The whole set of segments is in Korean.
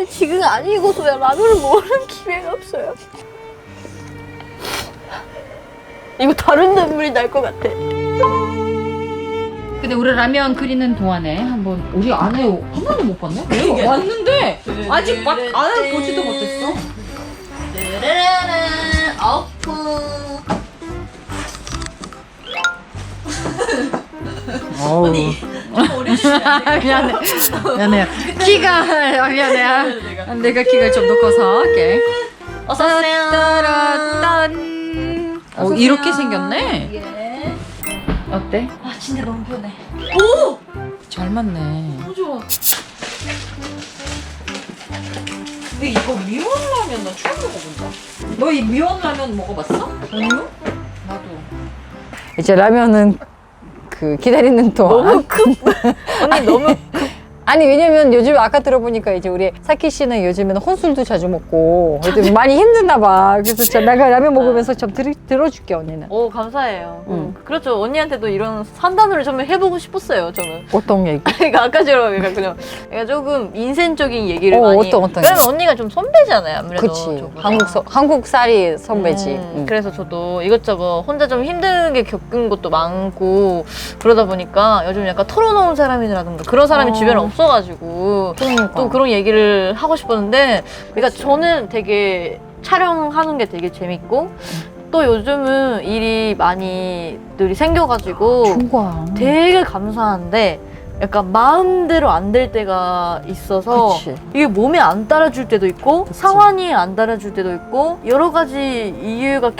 근데 지금 왜 라면을 먹는 기회가 없어요. 이거 다른 눈물이 날 것 같아. 근데 우리 라면 끓이는 동안에 한번 우리 안에 한 번도 못 봤네? 왜 왔는데 아직 막 안을 보지도 못했어. 르르르르 어프. 어우. 미안해. 미안해요. 키가 아, 미안해요. 내가 키가 좀더 커서 오케이. 어서 오세요. 따라딴. 어 이렇게 생겼네. 예. 어때? 아 진짜 너무 편해. 잘 맞네. 너무 좋아. 근데 이거 미원 라면 나 처음 먹어본다. 너 이 미원 라면 먹어봤어? 아니요. 나도. 이제 라면은 그 기다리는 동안 너무 급. 언니 너무 아니 왜냐면 요즘 아까 들어보니까 이제 우리 사키 씨는 요즘에는 혼술도 자주 먹고 요즘 많이 힘드나 봐. 그래서 저 내가 라면 먹으면서 좀 들, 들어줄게 언니는. 오 감사해요. 응. 음. 그렇죠. 언니한테도 이런 산단을 좀 해보고 싶었어요. 저는. 어떤 얘기? 그러니까 아까처럼 그러니까 그냥 그러니까 조금 인생적인 얘기를 어, 많이. 어떤, 어떤 왜냐면 언니가 좀 선배잖아요. 아무래도. 그치. 저보다. 한국 서, 한국 쌀이 선배지. 음, 응. 그래서 저도 이것저것 혼자 좀 힘들게 겪은 것도 많고 그러다 보니까 요즘 약간 털어놓은 사람이라든가 그런 사람이 어. 주변에 없어 가지고 그러니까. 또 그런 얘기를 하고 싶었는데 그러니까 저는 되게 촬영하는 게 되게 재밌고 또 요즘은 일이 많이 늘이 생겨가지고 중과. 되게 감사한데 약간 마음대로 안 될 때가 있어서 그치. 이게 몸에 안 따라줄 때도 있고 그치. 상황이 안 따라줄 때도 있고 여러 가지 이유가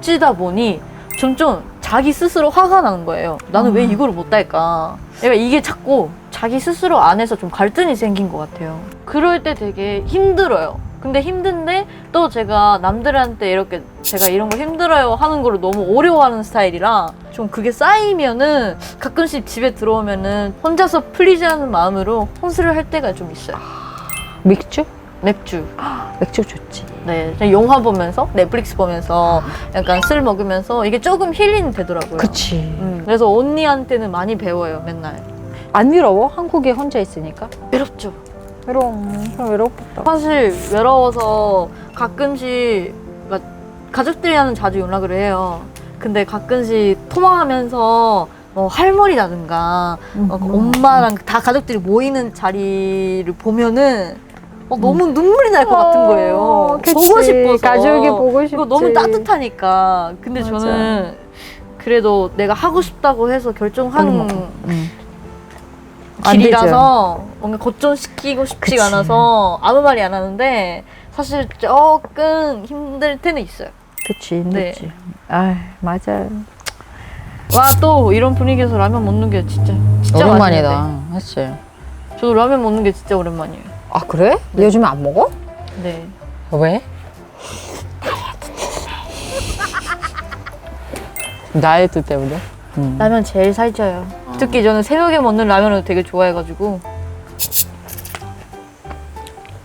겹치다 보니 점점 자기 스스로 화가 나는 거예요. 나는 왜 아. 이거를 못 달까? 내가 이게 자꾸 자기 스스로 안에서 좀 갈등이 생긴 것 같아요. 그럴 때 되게 힘들어요. 근데 힘든데 또 제가 남들한테 이렇게 제가 이런 거 힘들어요 하는 거를 너무 어려워하는 스타일이라 좀 그게 쌓이면은 가끔씩 집에 들어오면은 혼자서 풀리지 않은 마음으로 혼술을 할 때가 좀 있어요. 맥주? 맥주. 맥주 좋지. 네, 그냥 영화 보면서 넷플릭스 보면서 약간 술 먹으면서 이게 조금 힐링 되더라고요. 그치. 음, 그래서 언니한테는 많이 배워요, 맨날. 안 외로워? 한국에 혼자 있으니까? 외롭죠. 외로워. 좀 외롭겠다. 사실 외로워서 가끔씩 막 가족들이랑은 자주 연락을 해요. 근데 가끔씩 통화하면서 뭐 할머니라든가 어, 그 엄마랑 다 가족들이 모이는 자리를 보면은 어, 너무 눈물이 날 것 같은 거예요. 어, 그치. 보고 싶어서. 가족이 보고 이거 싶지. 너무 따뜻하니까. 근데 맞아. 저는 그래도 내가 하고 싶다고 해서 결정한 응. 안 길이라서 뭔가 거점시키고 싶지가 그치. 않아서 아무 말이 안 하는데 사실 조금 힘들 때는 있어요. 그치, 힘들지. 아 맞아. 와 또 이런 분위기에서 라면 먹는 게 진짜 진짜 오랜만이다. 그치. 저도 라면 먹는 게 진짜 오랜만이에요. 아 그래? 요즘에 안 먹어? 네. 왜? 다이어트 때문에. 음. 라면 제일 살쪄요. 특히 저는 새벽에 먹는 라면을 되게 좋아해가지고.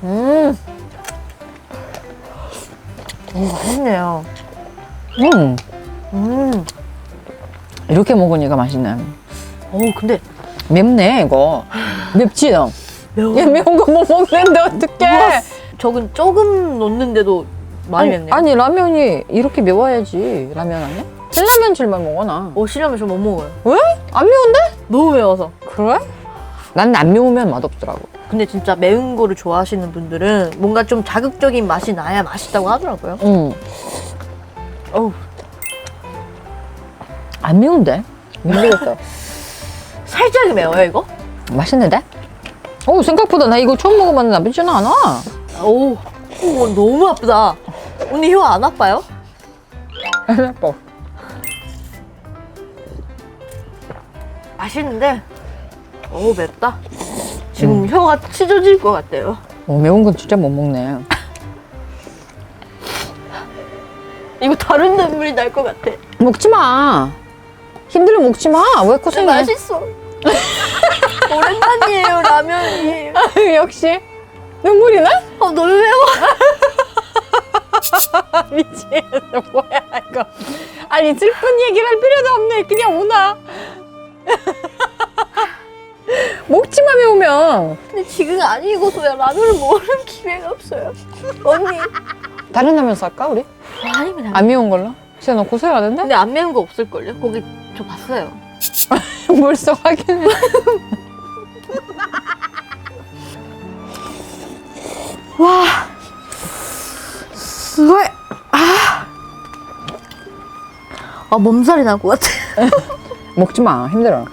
음. 음, 맛있네요. 음. 음. 이렇게 먹으니까 맛있네. 오, 근데 맵네 이거. 맵지 너? 매워. 얘 매운 거 못 먹는데 어떡해? 저건 조금 넣는데도 많이 아니, 맵네 요. 아니 라면이 이렇게 매워야지 라면 아니야? 신라면 줄만 먹어 나. 어, 싫으면 저 못 먹어요. 왜? 안 매운데? 너무 매워서. 그래? 난안 매우면 맛없더라고. 근데 진짜 매운 거를 좋아하시는 분들은 뭔가 좀 자극적인 맛이 나야 맛있다고 하더라고요. 응. 어우, 안 매운데? 모르겠어. 살짝 매워요, 이거? 맛있는데? 오 생각보다 나 이거 처음 먹어봤는데 나쁘지는 않아. 오, 오 너무 아프다. 언니 혀 안 아파요? 아빠. 맛있는데, 오, 맵다. 지금 혀가 찢어질 것 같아요. 어, 매운 건 진짜 못 먹네. 이거 다른 눈물이 날 것 같아. 먹지 마. 힘들면 먹지 마. 왜 근데 고생해? 맛있어. 오랜만이에요, 라면이. 역시 눈물이 나? 어, 너무 매워. 미치겠어. 뭐야 이거. 아니 슬픈 얘기를 할 필요도 없네. 그냥 우나. 먹지마 매우면 근데 지금 안 익어서야 라면을 먹는 기회가 없어요. 언니. 다른 라면 살까 우리? 아니면 안안 매운 걸로? 진짜 너 고생하는데? 근데 안 매운 거 없을걸요? 거기 저 봤어요. 벌써 확인해 스웨 아. 아 몸살이 날 것 같아. 먹지 마 힘들어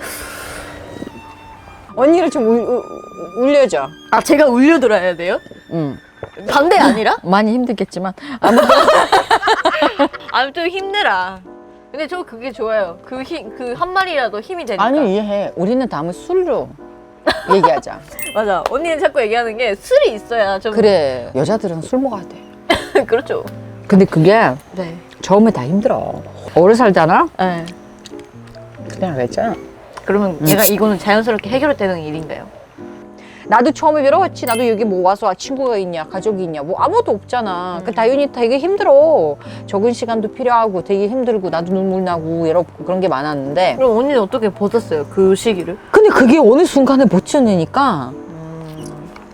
언니를 좀 울, 울, 울려줘 아 제가 울려들어야 돼요? 응 반대 아니라? 많이 힘들겠지만 아무튼 힘내라. 근데 저 그게 좋아요. 그 힘, 그 한 마리라도 힘이 되니까. 아니 이해해 우리는 다음에 술로 얘기하자 맞아. 언니는 자꾸 얘기하는 게 술이 있어야 좀. 그래 여자들은 술 먹어야 돼 그렇죠. 근데 그게 네. 처음에 다 힘들어 오래 살잖아? 네. 그냥 알겠잖아 그러면 얘가 이거는 자연스럽게 해결되는 일인가요? 나도 처음에 외로웠지. 나도 여기 뭐 와서 친구가 있냐, 가족이 있냐, 뭐 아무도 없잖아. 그 당연히 되게 힘들어. 적은 시간도 필요하고 되게 힘들고 나도 눈물 나고 외롭고 그런 게 많았는데. 그럼 언니는 어떻게 버텼어요? 그 시기를? 근데 그게 어느 순간에 못 지내니까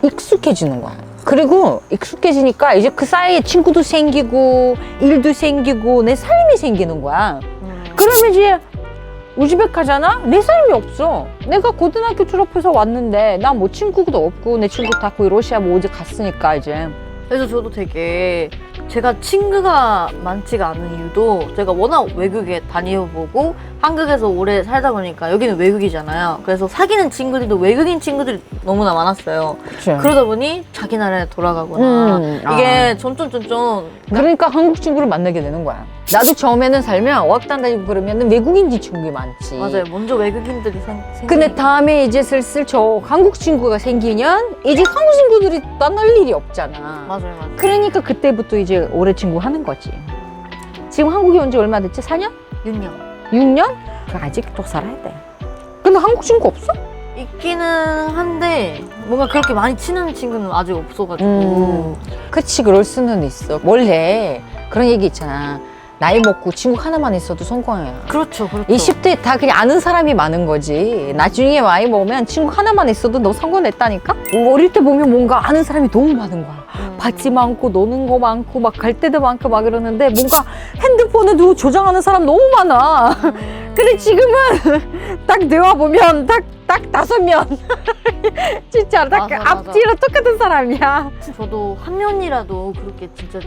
익숙해지는 거야. 그리고 익숙해지니까 이제 그 사이에 친구도 생기고 일도 생기고 내 삶이 생기는 거야. 그러면 이제 우즈벡 가잖아? 내 삶이 없어. 내가 고등학교 졸업해서 왔는데 나 뭐 친구도 없고 내 친구 다 거의 러시아 뭐 어디 갔으니까 이제 그래서 저도 되게 제가 친구가 많지가 않은 이유도 제가 워낙 외국에 다녀보고 한국에서 오래 살다 보니까 여기는 외국이잖아요. 그래서 사귀는 친구들도 외국인 친구들이 너무나 많았어요. 그러다 보니 자기 나라에 돌아가거나 음, 이게 점점 점점 그러니까 한국 친구를 만나게 되는 거야. 나도 처음에는 살면 어학단 다니고 그러면 외국인 친구가 많지. 맞아요. 먼저 외국인들이 생. 근데 다음에 이제 슬슬 저 한국 친구가 생기면 이제 한국 친구들이 만날 일이 없잖아. 맞아요, 맞아요. 그러니까 그때부터 이제 오래 친구 하는 거지. 지금 한국에 온 지 얼마 됐지? 4년? 6년. 6년? 그 아직 또 살아야 돼. 근데 한국 친구 없어? 있기는 한데 뭔가 그렇게 많이 친한 친구는 아직 없어가지고. 음. 그치 그럴 수는 있어. 원래 그런 얘기 있잖아. 나이 먹고 친구 하나만 있어도 성공이야. 그렇죠, 그렇죠. 20대 다 그냥 아는 사람이 많은 거지. 나중에 많이 먹으면 친구 하나만 있어도 너 성공했다니까? 어릴 때 보면 뭔가 아는 사람이 너무 많은 거야. 음. 밭이 많고 노는 거 많고 막갈 때도 많고 막 이러는데 뭔가 핸드폰에도 조장하는 사람 너무 많아. 음. 근데 지금은 딱 내와 보면 딱, 딱 다섯 명. 진짜 딱 맞아, 맞아. 앞뒤로 똑같은 사람이야. 저도 한 면이라도 그렇게 진짜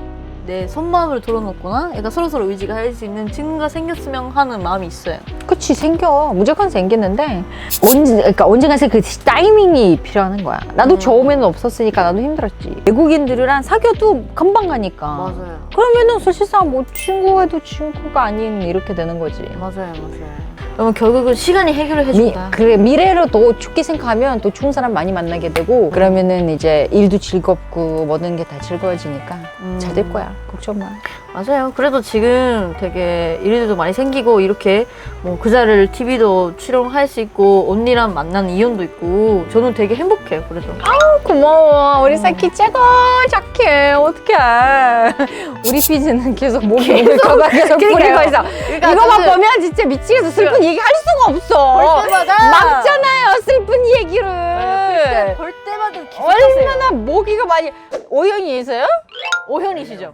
내 속마음을 털어놓거나 얘가 서로서로 의지가 할 수 있는 친구가 생겼으면 하는 마음이 있어요. 그치 생겨 무조건 생기는데 언제 그러니까 언젠가 그 타이밍이 필요한 거야 나도 음. 처음에는 없었으니까 나도 힘들었지 외국인들이랑 사귀어도 금방 가니까 맞아요. 그러면은 사실상 뭐 친구해도 친구가 아닌 이렇게 되는 거지 맞아요, 맞아요. 그러면 결국은 시간이 해결을 미, 해준다. 그래 미래로 더 좋게 생각하면 또 좋은 사람 많이 만나게 되고 그러면은 이제 일도 즐겁고 모든 게 다 즐거워지니까 음. 잘될 거야 걱정 마 맞아요. 그래도 지금 되게 일들도 많이 생기고 이렇게 뭐 그 자리를 TV도 출연할 수 있고 언니랑 만나는 이혼도 있고 저는 되게 행복해요. 그래서 고마워 우리 사키 최고 착해 어떡해 우리 피즈는 계속 몸이 올까봐 계속 뿌리고 그러니까요. 있어 그러니까 이거만 저는 보면 진짜 미치겠어 슬픈 얘기 할 수가 없어 볼 때마다 막잖아요 슬픈 얘기를 네, 볼 때마다 기특하세요. 얼마나 모기가 많이 O형이세요? 오현이시죠?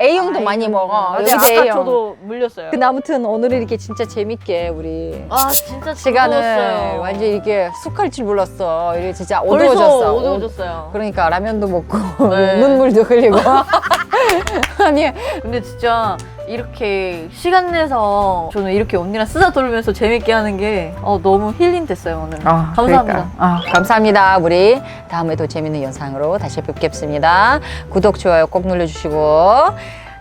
A형도 많이 먹어. 여기도 아까 A형 저도 물렸어요. 근데 아무튼 오늘 이렇게 진짜 재밌게 우리 아 진짜 시간을 즐거웠어요. 완전 이렇게 쑥할 줄 몰랐어 이렇게 진짜 벌써 어두워졌어 어두워졌어요. 그러니까 라면도 먹고 네. 눈물도 흘리고 아니 근데 진짜 이렇게 시간 내서 저는 이렇게 언니랑 쓰다 돌면서 재밌게 하는 게 어, 너무 힐링 됐어요 오늘. 아, 감사합니다. 그러니까. 아, 감사합니다. 우리 다음에 더 재밌는 영상으로 다시 뵙겠습니다. 구독, 좋아요 꼭 눌러주시고.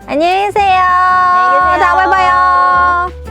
안녕히 계세요. 안녕히 계세요. 다음